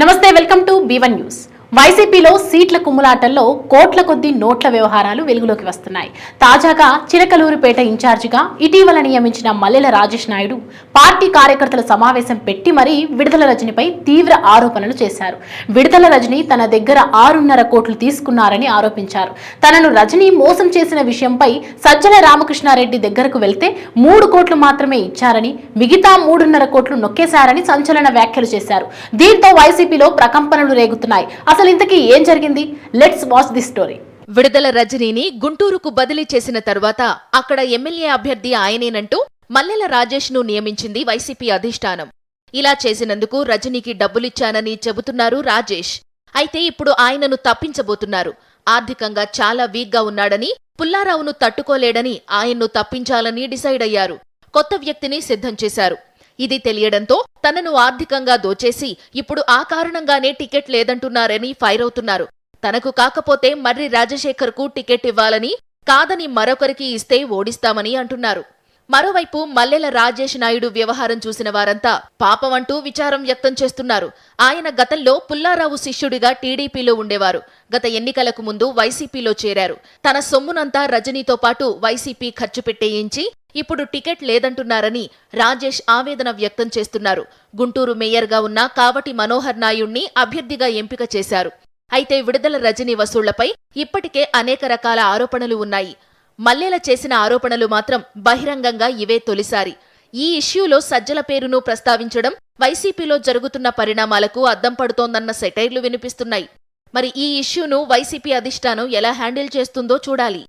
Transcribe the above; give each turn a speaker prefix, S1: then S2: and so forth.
S1: నమస్తే welcome to B one news. వైసీపీలో సీట్ల కుమ్ములాటల్లో కోట్ల కొద్ది నోట్ల వ్యవహారాలు వెలుగులోకి వస్తున్నాయి. తాజాగా చిరకలూరుపేట ఇన్ఛార్జిగా ఇటీవల నియమించిన మల్లెల రాజేష్ నాయుడు పార్టీ కార్యకర్తల సమావేశం పెట్టి మరీ విడుదల రజనిపై తీవ్ర ఆరోపణలు చేశారు. విడుదల రజని తన దగ్గర ఆరున్నర కోట్లు తీసుకున్నారని ఆరోపించారు. తనను రజని మోసం చేసిన విషయంపై సజ్జల రామకృష్ణారెడ్డి దగ్గరకు వెళ్తే మూడు కోట్లు మాత్రమే ఇచ్చారని మిగతా మూడున్నర కోట్లు నొక్కేశారని సంచలన వ్యాఖ్యలు చేశారు. దీంతో వైసీపీలో ప్రకంపనలు రేగుతున్నాయి. అసలు ఇంతకీ ఏం జరిగింది? లెట్స్ వాచ్ ది స్టోరీ
S2: విడుదల రజనీని గుంటూరుకు బదిలీ చేసిన తరువాత అక్కడ ఎమ్మెల్యే అభ్యర్థి ఆయనేనంటూ మల్లెల రాజేష్ను నియమించింది వైసీపీ అధిష్టానం. ఇలా చేసినందుకు రజనీకి డబ్బులిచ్చానని చెబుతున్నారు రాజేష్. అయితే ఇప్పుడు ఆయనను తప్పించబోతున్నారు. ఆర్థికంగా చాలా వీక్గా ఉన్నాడని పుల్లారావును తట్టుకోలేడని ఆయన్ను తప్పించాలని డిసైడ్ అయ్యారు. కొత్త వ్యక్తిని సిద్ధం చేశారు. ఇది తెలియడంతో తనను ఆర్థికంగా దోచేసి ఇప్పుడు ఆ కారణంగానే టికెట్ లేదంటున్నారని ఫైర్ అవుతున్నారు. తనకు కాకపోతే మర్రి రాజశేఖర్కు టికెట్ ఇవ్వాలని కాదని మరొకరికి ఇస్తే ఓడిస్తామని అంటున్నారు. మరోవైపు మల్లెల రాజేష్ నాయుడు వ్యవహారం చూసిన వారంతా పాపమంటూ విచారం వ్యక్తం చేస్తున్నారు. ఆయన గతంలో పుల్లారావు శిష్యుడిగా టీడీపీలో ఉండేవారు. గత ఎన్నికలకు ముందు వైసీపీలో చేరారు. తన సొమ్మునంతా రజనీతో పాటు వైసీపీ ఖర్చు పెట్టేయించి ఇప్పుడు టికెట్ లేదంటున్నారని రాజేష్ ఆవేదన వ్యక్తం చేస్తున్నారు. గుంటూరు మేయర్గా ఉన్న కావటి మనోహర్ నాయుణ్ణి అభ్యర్థిగా ఎంపిక చేశారు. అయితే విడుదల రజనీ వసూళ్ళపై ఇప్పటికే అనేక రకాల ఆరోపణలు ఉన్నాయి. మల్లెల చేసిన ఆరోపణలు మాత్రం బహిరంగంగా ఇవే తొలిసారి. ఈ ఇష్యూలో సజ్జల పేరును ప్రస్తావించడం వైసీపీలో జరుగుతున్న పరిణామాలకు అద్దం పడుతోందన్న సెటైర్లు వినిపిస్తున్నాయి. మరి ఈ ఇష్యూను వైసీపీ అధిష్టానం ఎలా హ్యాండిల్ చేస్తుందో చూడాలి.